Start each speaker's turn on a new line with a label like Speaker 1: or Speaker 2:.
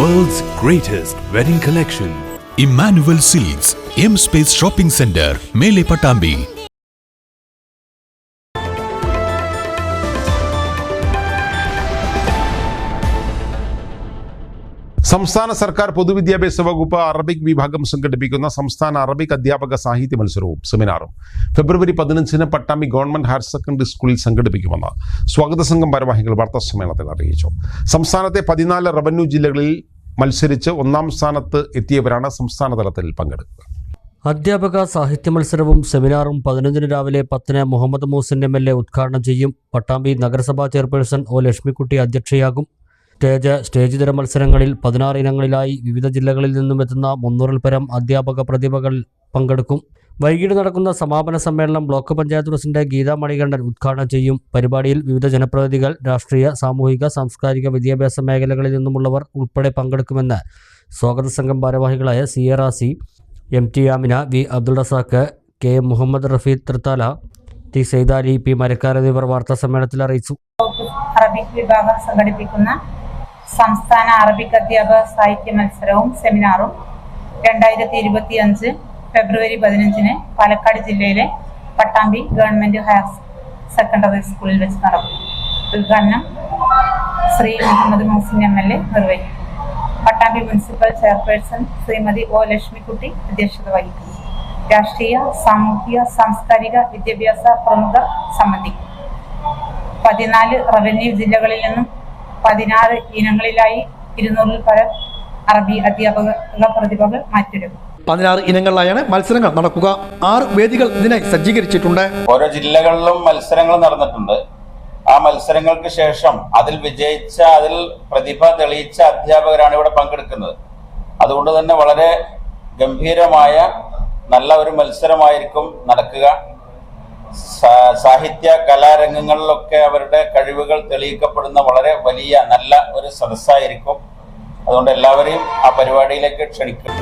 Speaker 1: World's greatest wedding collection.
Speaker 2: Emmanuel silks M space shopping centre മേലെ പട്ടാമ്പി
Speaker 3: സംസ്ഥാന സർക്കാർ പൊതുവിദ്യാഭ്യാസ വകുപ്പ് അറബിക് വിഭാഗം സംഘടിപ്പിക്കുന്ന സംസ്ഥാന അറബിക് അധ്യാപക സാഹിത്യ മത്സരവും സെമിനാറും ഫെബ്രുവരി പതിനഞ്ചിന് പട്ടാമ്പി ഗവൺമെന്റ് ഹയർ സെക്കൻഡറി സ്കൂളിൽ സംഘടിപ്പിക്കുമെന്ന് സ്വാഗത സംഘം ഭാരവാഹികൾ വാർത്താ സമ്മേളനത്തിൽ അറിയിച്ചു സംസ്ഥാനത്തെ പതിനാല് റവന്യൂ ജില്ലകളിൽ മത്സരിച്ച് ഒന്നാം സ്ഥാനത്ത് എത്തിയവരാണ് സംസ്ഥാന തലത്തിൽ പങ്കെടുക്കുക.
Speaker 4: അധ്യാപക സാഹിത്യ മത്സരവും സെമിനാറും പതിനഞ്ചിന് രാവിലെ പത്തിന് Muhammad Moosin M L A ഉദ്ഘാടനം ചെയ്യും. പട്ടാമ്പി നഗരസഭാ ചെയർപേഴ്സൺ ഒ ലക്ഷ്മിക്കുട്ടി അധ്യക്ഷയാകും. സ്റ്റേജ് സ്റ്റേജ് തര മത്സരങ്ങളിൽ പതിനാറ് ഇനങ്ങളിലായി വിവിധ ജില്ലകളിൽ നിന്നും എത്തുന്ന മുന്നൂറിൽ പരം അധ്യാപക പ്രതിഭകൾ പങ്കെടുക്കും. വൈകിട്ട് നടക്കുന്ന സമാപന സമ്മേളനം ബ്ലോക്ക് പഞ്ചായത്ത് പ്രസിഡന്റ് ഗീതാ മണികണ്ഠൻ ഉദ്ഘാടനം ചെയ്യും. പരിപാടിയിൽ വിവിധ ജനപ്രതിനിധികൾ രാഷ്ട്രീയ സാമൂഹിക സാംസ്കാരിക വിദ്യാഭ്യാസ മേഖലകളിൽ നിന്നുമുള്ളവർ ഉൾപ്പെടെ പങ്കെടുക്കുമെന്ന് സ്വാഗത സംഘം ഭാരവാഹികളായ C A Rasi M T Amina V Abdul Razak K Muhammad Rafeed Thrithala T Saidali P Marakkar എന്നിവർ വാർത്താ സമ്മേളനത്തിൽ അറിയിച്ചു.
Speaker 5: അറബിക് വിഭാഗം സംഘടിപ്പിക്കുന്ന സംസ്ഥാന അറബിക് അധ്യാപക സാഹിത്യ മത്സരവും സെമിനാറും രണ്ടായിരത്തി ഇരുപത്തി അഞ്ച് ഫെബ്രുവരി പതിനഞ്ചിന് പാലക്കാട് ജില്ലയിലെ പട്ടാമ്പി ഗവൺമെന്റ് ഹയർ സെക്കൻഡറി സ്കൂളിൽ വെച്ച് നടക്കും. ഉദ്ഘാടനം Shri Muhammad Muhsin M L A നിർവഹിക്കും. Pattambi municipal chairperson Shrimati O Lakshmikutty അധ്യക്ഷത വഹിക്കും. രാഷ്ട്രീയ സാമൂഹിക സാംസ്കാരിക വിദ്യാഭ്യാസ പ്രമുഖർ സമിതി. പതിനാല് റവന്യൂ ജില്ലകളിൽ നിന്നും പതിനാറ് ഇനങ്ങളിലായി ഇരുന്നൂറിൽ പരം അറബി അധ്യാപക പ്രതിഭകൾ മാറ്റുരക്കും
Speaker 6: പതിനാറ് ഇനങ്ങളിലായാണ് മത്സരങ്ങൾ നടക്കുക. ആറ് വേദികൾ ഇതിനായി സജ്ജീകരിച്ചിട്ടുണ്ട്.
Speaker 7: ഓരോ ജില്ലകളിലും മത്സരങ്ങൾ നടന്നിട്ടുണ്ട്. ആ മത്സരങ്ങൾക്ക് ശേഷം അതിൽ വിജയിച്ച അതിൽ പ്രതിഭ തെളിയിച്ച അധ്യാപകരാണ് ഇവിടെ പങ്കെടുക്കുന്നത്. അതുകൊണ്ട് തന്നെ വളരെ ഗംഭീരമായ നല്ല ഒരു മത്സരമായിരിക്കും നടക്കുക. സാഹിത്യ കലാരംഗങ്ങളിലൊക്കെ അവരുടെ കഴിവുകൾ തെളിയിക്കപ്പെടുന്ന വളരെ വലിയ നല്ല ഒരു സദസ്സായിരിക്കും. അതുകൊണ്ട് എല്ലാവരെയും ആ പരിപാടിയിലേക്ക് ക്ഷണിക്കും